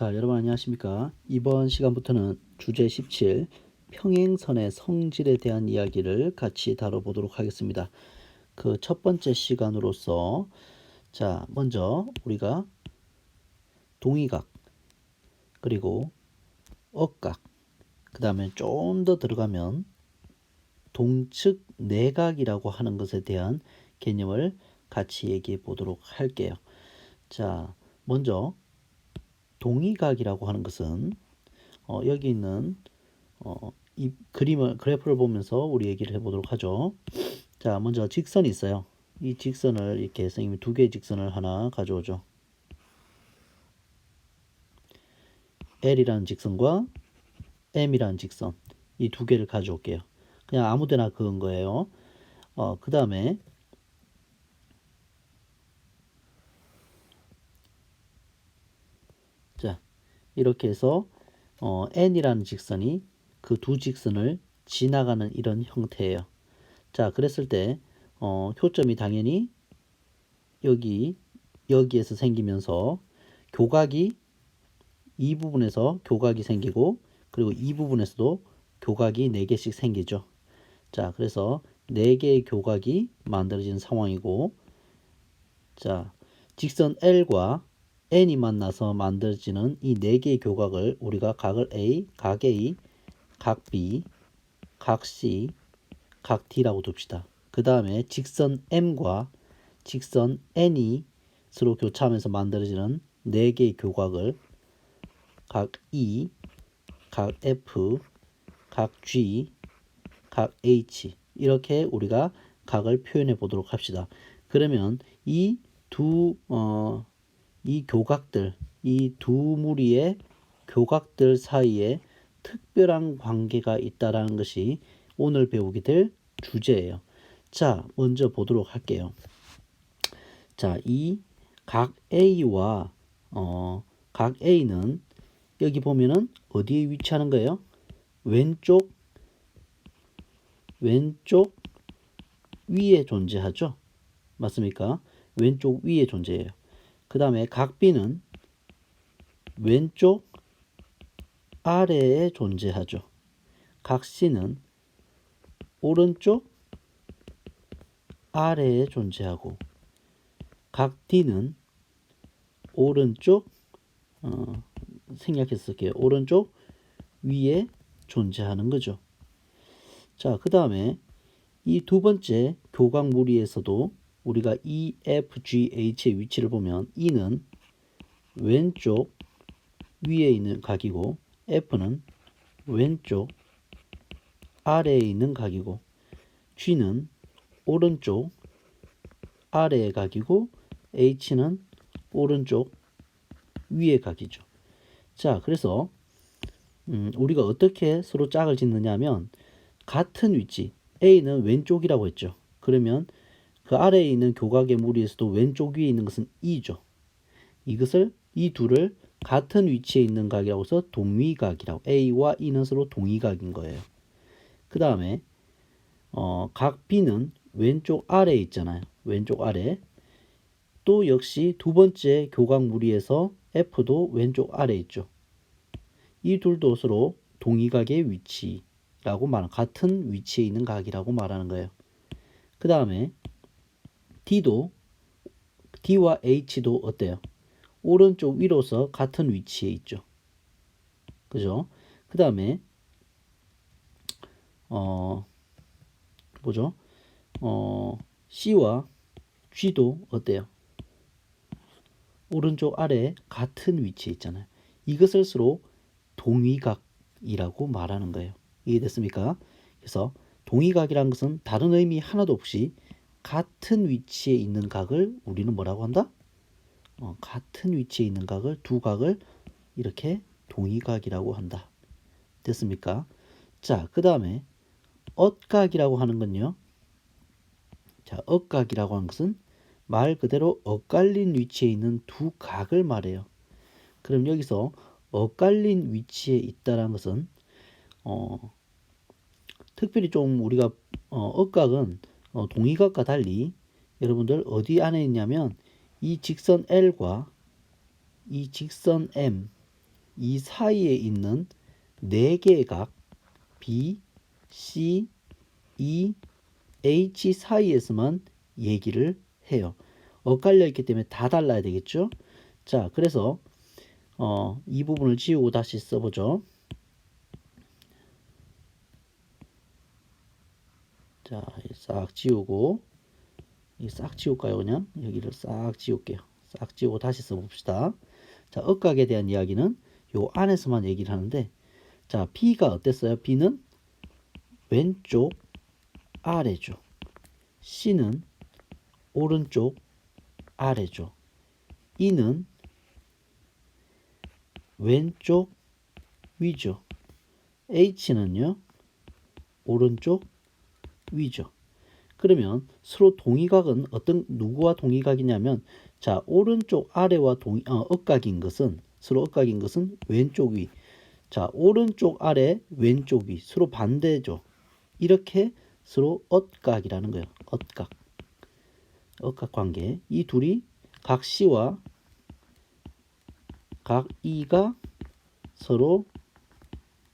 자, 여러분 안녕하십니까? 이번 시간부터는 주제 17 평행선의 성질에 대한 이야기를 같이 다뤄보도록 하겠습니다. 그 첫 번째 시간으로서 자, 먼저 우리가 동의각 그리고 억각 그 다음에 좀 더 들어가면 동측 내각이라고 하는 것에 대한 개념을 같이 얘기해 보도록 할게요. 자, 먼저 동의각이라고 하는 것은 어, 여기 있는 어, 이 그림을 그래프를 보면서 우리 얘기를 해보도록 하죠. 자, 먼저 직선이 있어요. 이 직선을 이렇게 선생님이 두 개의 직선을 하나 가져오죠. L이라는 직선과 M이라는 직선 이 두 개를 가져올게요. 그냥 아무데나 그은 거예요. 어, 그 다음에 자 이렇게 해서 어, n이라는 직선이 그 두 직선을 지나가는 이런 형태예요. 자 그랬을 때 어, 효점이 당연히 여기 여기에서 생기면서 교각이 이 부분에서 교각이 생기고 그리고 이 부분에서도 교각이 4개씩 생기죠. 자, 그래서 4개의 교각이 만들어지는 상황이고 자, 직선 L과 N이 만나서 만들어지는 이 4개의 교각을 우리가 각을 A, 각 A, 각 B, 각 C, 각 D라고 둡시다. 그 다음에 직선 M과 직선 N이 서로 교차하면서 만들어지는 4개의 교각을 각 E, 각 F, 각 G, 각 H 이렇게 우리가 각을 표현해 보도록 합시다. 그러면 이두 어, 이 교각들, 이 두 무리의 교각들 사이에 특별한 관계가 있다라는 것이 오늘 배우게 될 주제예요. 자, 먼저 보도록 할게요. 자, 이 각 A와 어, 각 A는 여기 보면은 어디에 위치하는 거예요? 왼쪽 왼쪽 위에 존재하죠. 맞습니까? 왼쪽 위에 존재해요. 그 다음에 각 B는 왼쪽 아래에 존재하죠. 각 C는 오른쪽 아래에 존재하고 각 D는 오른쪽 어, 생략해서 쓸게요. 오른쪽 위에 존재하는 거죠. 자, 그 다음에 이 두 번째 교각 무리에서도 우리가 E, F, G, H의 위치를 보면 E는 왼쪽 위에 있는 각이고 F는 왼쪽 아래에 있는 각이고 G는 오른쪽 아래의 각이고 H는 오른쪽 위의 각이죠. 자, 그래서 음, 우리가 어떻게 서로 짝을 짓느냐 하면 같은 위치 A는 왼쪽이라고 했죠. 그러면 그 아래에 있는 교각의 무리에서도 왼쪽 위에 있는 것은 E죠. 이것을 이 둘을 같은 위치에 있는 각이라고 해서 동위각이라고 A와 E는 서로 동위각인 거예요. 그 다음에 어, 각 B는 왼쪽 아래에 있잖아요. 왼쪽 아래 또 역시 두 번째 교각 무리에서 F도 왼쪽 아래에 있죠. 이 둘도 서로 동위각의 위치라고 말하는 같은 위치에 있는 각이라고 말하는 거예요. 그 다음에 D도 D와 H도 어때요? 오른쪽 위로서 같은 위치에 있죠. 그죠? 그 다음에 어 뭐죠? 어 C와 G도 어때요? 오른쪽 아래 같은 위치에 있잖아요. 이것을 서로 동위각이라고 말하는 거예요. 이해됐습니까? 그래서 동위각이라는 것은 다른 의미 하나도 없이 같은 위치에 있는 각을 우리는 뭐라고 한다? 어, 같은 위치에 있는 각을 두 각을 이렇게 동위각이라고 한다. 됐습니까? 자, 그 다음에 엇각이라고 하는 건요. 자, 엇각이라고 하는 것은 말 그대로 엇갈린 위치에 있는 두 각을 말해요. 그럼 여기서 엇갈린 위치에 있다라는 것은 어, 특별히 좀 우리가 어, 엇각은 어, 동의각과 달리 여러분들 어디 안에 있냐면 이 직선 L과 이 직선 M 이 사이에 있는 네 개의 각 B, C, E, H 사이에서만 얘기를 해요. 엇갈려 있기 때문에 다 달라야 되겠죠? 자, 그래서 어, 이 부분을 지우고 다시 써보죠. 자, 싹 지우고 이싹 지울까요? 그냥 여기를 싹 지울게요. 싹 지우고 다시 써봅시다. 자, 억각에 대한 이야기는 요 안에서만 얘기를 하는데 자, B가 어땠어요? B는 왼쪽 아래죠. C는 오른쪽 아래죠. E는 왼쪽 위죠. H는요 오른쪽 위죠. 그러면 서로 동의각은 어떤 누구와 동의각이냐면 자 오른쪽 아래와 동의 어, 억각인 것은 서로 억각인 것은 왼쪽 위. 자 오른쪽 아래 왼쪽 위 서로 반대죠. 이렇게 서로 엇각이라는 거예요. 엇각. 엇각 관계. 이 둘이 각 C와 각 E가 서로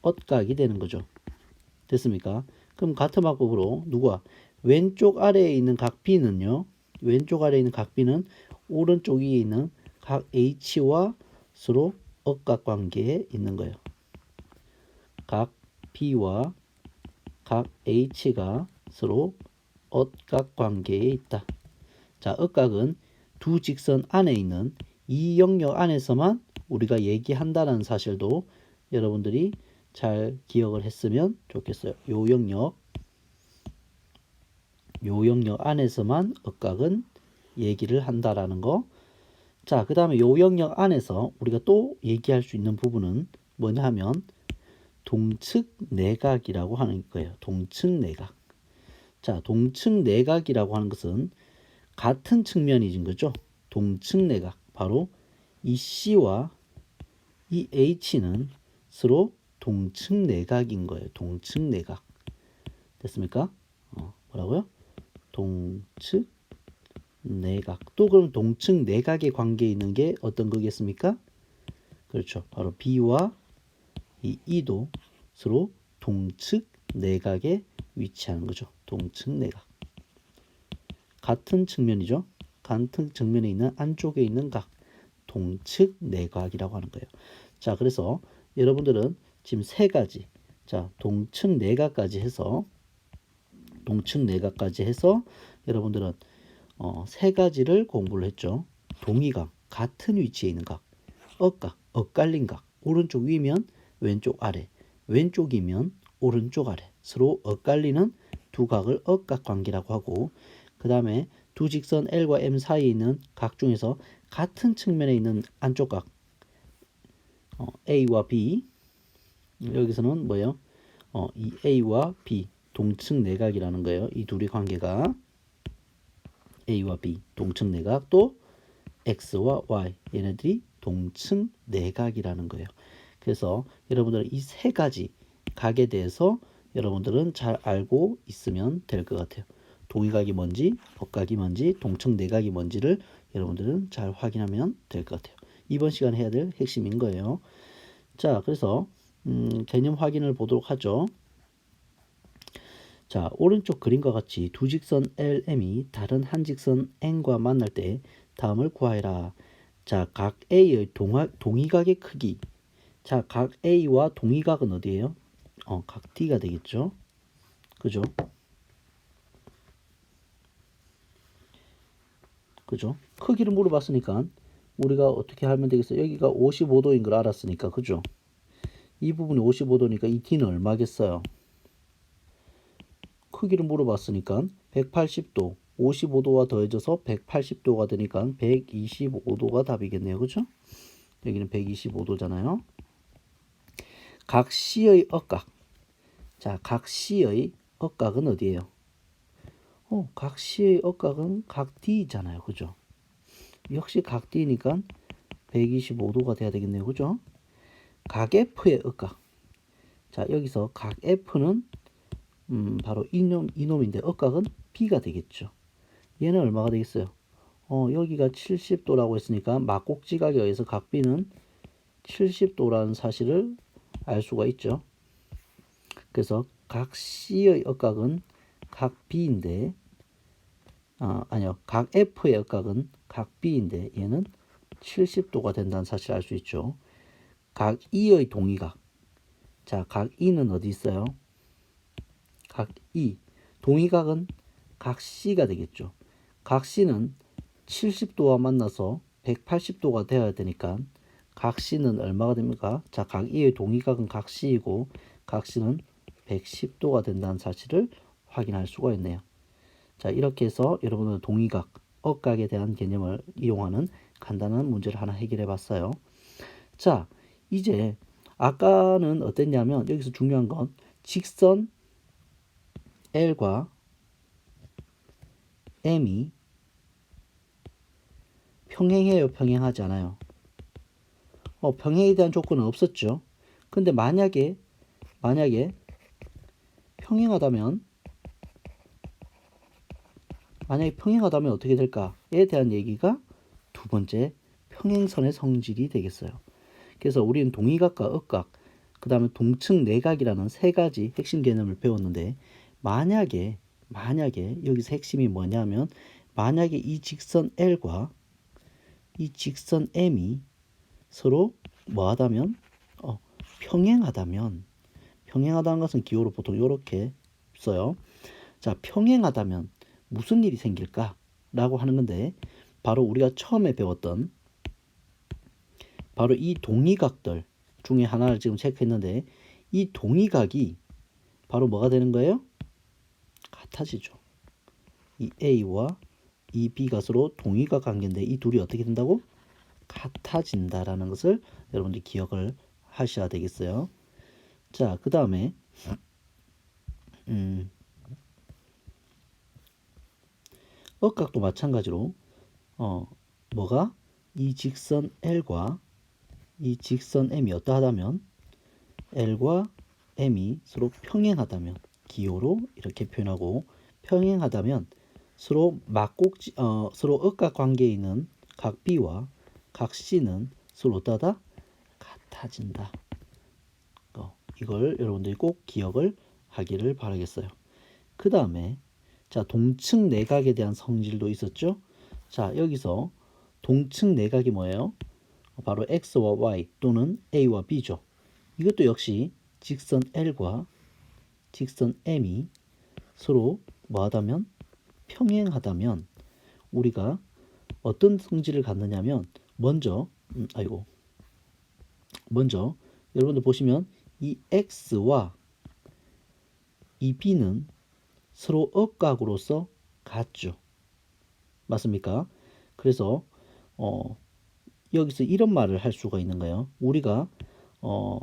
엇각이 되는 거죠. 됐습니까? 그럼 같은 방법으로 누가 왼쪽 아래에 있는 각 B는요. 왼쪽 아래에 있는 각 B는 오른쪽 위에 있는 각 H와 서로 엇각 관계에 있는 거예요. 각 B와 각 H가 서로 엇각 관계에 있다. 자, 엇각은 두 직선 안에 있는 이 영역 안에서만 우리가 얘기한다는 사실도 여러분들이 잘 기억을 했으면 좋겠어요. 요 영역, 요 영역 안에서만 엇각은 얘기를 한다라는 거. 자, 그 다음에 요 영역 안에서 우리가 또 얘기할 수 있는 부분은 뭐냐 하면 동측 내각이라고 하는 거예요. 동측 내각. 자, 동측 내각이라고 하는 것은 같은 측면이진 거죠. 동측 내각. 바로 이 C와 이 H는 서로 동측 내각인 거예요. 동측 내각. 됐습니까? 어, 뭐라고요? 동측 내각. 또 그럼 동측 내각의 관계에 있는 게 어떤 거겠습니까? 그렇죠. 바로 B와 이 E도 서로 동측 내각에 위치하는 거죠. 동측 내각. 같은 측면이죠. 같은 측면에 있는 안쪽에 있는 각. 동측 내각이라고 하는 거예요. 자, 그래서 여러분들은 지금 세 가지. 자, 동측 내각까지 해서 동측 내각까지 해서 여러분들은 어, 세 가지를 공부를 했죠. 동의각, 같은 위치에 있는 각, 엇각, 엇갈린 각, 오른쪽 위면 왼쪽 아래, 왼쪽이면 오른쪽 아래, 서로 엇갈리는 두 각을 엇각 관계라고 하고, 그 다음에 두 직선 L과 M 사이에 있는 각 중에서 같은 측면에 있는 안쪽 각, 어, A와 B, 여기서는 뭐예요? 어, 이 A와 B 동측 내각이라는 거예요. 이 둘의 관계가 A와 B 동측 내각 또 X와 Y 얘네들이 동측 내각이라는 거예요. 그래서 여러분들은 이 세 가지 각에 대해서 여러분들은 잘 알고 있으면 될 것 같아요. 동의각이 뭔지, 엇각이 뭔지, 동측 내각이 뭔지를 여러분들은 잘 확인하면 될 것 같아요. 이번 시간에 해야 될 핵심인 거예요. 자, 그래서 음, 개념 확인을 보도록 하죠. 자, 오른쪽 그림과 같이 두 직선 LM이 다른 한 직선 N과 만날 때 다음을 구하여라. 자, 각 A의 동하, 동의각의 크기. 자, 각 A와 동의각은 어디예요? 어, 각 D가 되겠죠. 그죠? 그죠? 크기를 물어봤으니까 우리가 어떻게 하면 되겠어요? 여기가 55도인 걸 알았으니까 그죠? 이 부분이 55도니까 이 D는 얼마겠어요? 크기를 물어봤으니까 180도 55도와 더해져서 180도가 되니까 125도가 답이겠네요. 그죠? 여기는 125도잖아요. 각 C의 억각. 자, 각 C의 억각은 어디예요? 어, 각 C의 억각은 각 D잖아요. 그죠? 역시 각 D니까 125도가 돼야 되겠네요. 그죠? 각 F의 억각. 자, 여기서 각 F는 음, 바로 이놈, 이놈인데 억각은 B가 되겠죠. 얘는 얼마가 되겠어요? 어, 여기가 70도라고 했으니까 막꼭지각에 의해서 각 B는 70도라는 사실을 알 수가 있죠. 그래서 각 C의 역각은 각 B인데 아, 아니요. 각 F의 역각은 각 B인데 얘는 70도가 된다는 사실을 알수 있죠. 각 E의 동의각. 자, 각 E는 어디 있어요? 각 E. 동의각은 각 C가 되겠죠. 각 C는 70도와 만나서 180도가 되어야 되니까 각 C는 얼마가 됩니까? 자, 각 E의 동의각은 각 C이고 각 C는 110도가 된다는 사실을 확인할 수가 있네요. 자, 이렇게 해서 여러분은 동의각, 억각에 대한 개념을 이용하는 간단한 문제를 하나 해결해 봤어요. 자, 이제 아까는 어땠냐면 여기서 중요한 건 직선 L과 M이 평행해요, 평행하지 않아요? 어, 평행에 대한 조건은 없었죠. 근데 만약에 만약에 평행하다면 만약에 평행하다면 어떻게 될까에 대한 얘기가 두 번째 평행선의 성질이 되겠어요. 그래서 우리는 동의각과 억각, 그 다음에 동측 내각이라는 세 가지 핵심 개념을 배웠는데 만약에 만약에 여기서 핵심이 뭐냐면 만약에 이 직선 L과 이 직선 M이 서로 뭐하다면 어, 평행하다면 평행하다는 것은 기호로 보통 이렇게 써요. 자 평행하다면 무슨 일이 생길까 라고 하는 건데 바로 우리가 처음에 배웠던 바로 이 동의각들 중에 하나를 지금 체크했는데 이 동의각이 바로 뭐가 되는 거예요? 같아지죠. 이 A와 이 B가 서로 동의각 관계인데 이 둘이 어떻게 된다고? 같아진다라는 것을 여러분들이 기억을 하셔야 되겠어요. 자, 그 다음에 음, 억각도 마찬가지로 어 뭐가 이 직선 L과 이 직선 M이 어떠 하다면 L과 M이 서로 평행하다면 기호로 이렇게 표현하고 평행하다면 서로 막곡지 어 서로 억각 관계에 있는 각 B와 각 C는 서로 어떠하다 같아진다. 어, 이걸 여러분들이 꼭 기억을 하기를 바라겠어요. 그 다음에 자, 동측 내각에 대한 성질도 있었죠. 자, 여기서 동측 내각이 뭐예요? 바로 x와 y 또는 a와 b죠. 이것도 역시 직선 L과 직선 M이 서로 뭐하다면 평행하다면 우리가 어떤 성질을 갖느냐면 먼저 음, 아이고 먼저 여러분들 보시면 이 x와 이 b는 서로 억각으로서 같죠. 맞습니까? 그래서 어, 여기서 이런 말을 할 수가 있는 거예요. 우리가 어,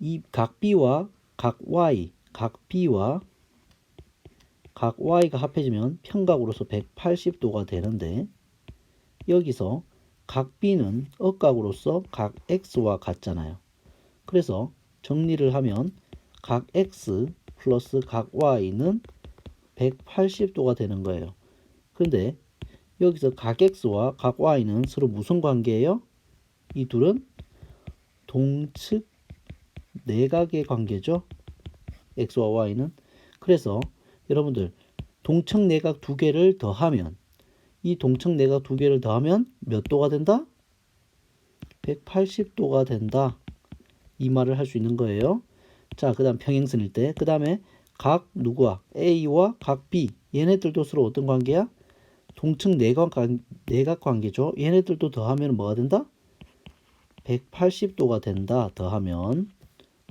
이 각 B와 각 Y, 각 B와 각 Y가 합해지면 평각으로서 180도가 되는데 여기서 각 B는 억각으로서 각 X와 같잖아요. 그래서 정리를 하면 각 X 플러스 각 Y는 180도가 되는 거예요. 근데 여기서 각 x와 각 y는 서로 무슨 관계예요? 이 둘은 동측 내각의 관계죠. x와 y는 그래서 여러분들 동측 내각 두 개를 더하면 이 동측 내각 두 개를 더하면 몇 도가 된다? 180도가 된다. 이 말을 할 수 있는 거예요. 자, 그 다음 평행선일 때, 그 다음에 각 누구와 A와 각 B 얘네들도 서로 어떤 관계야? 동측 내각, 관, 내각 관계죠. 얘네들도 더하면 뭐가 된다? 180도가 된다. 더하면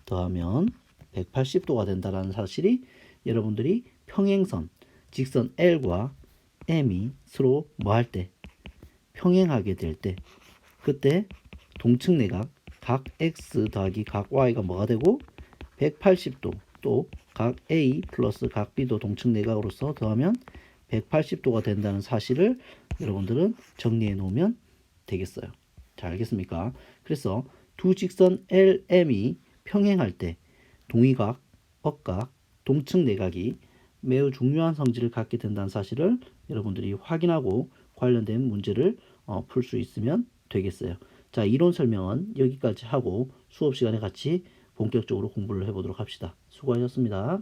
더하면 180도가 된다라는 사실이 여러분들이 평행선 직선 L과 M이 서로 뭐 할 때 평행하게 될 때 그때 동측 내각 각 X 더하기 각 Y가 뭐가 되고 180도 또 각 A 플러스 각 B도 동측 내각으로서 더하면 180도가 된다는 사실을 여러분들은 정리해 놓으면 되겠어요. 자, 알겠습니까? 그래서 두 직선 LM이 평행할 때 동의각, 억각, 동측 내각이 매우 중요한 성질을 갖게 된다는 사실을 여러분들이 확인하고 관련된 문제를 어, 풀 수 있으면 되겠어요. 자, 이론 설명은 여기까지 하고 수업 시간에 같이 본격적으로 공부를 해보도록 합시다. 수고하셨습니다.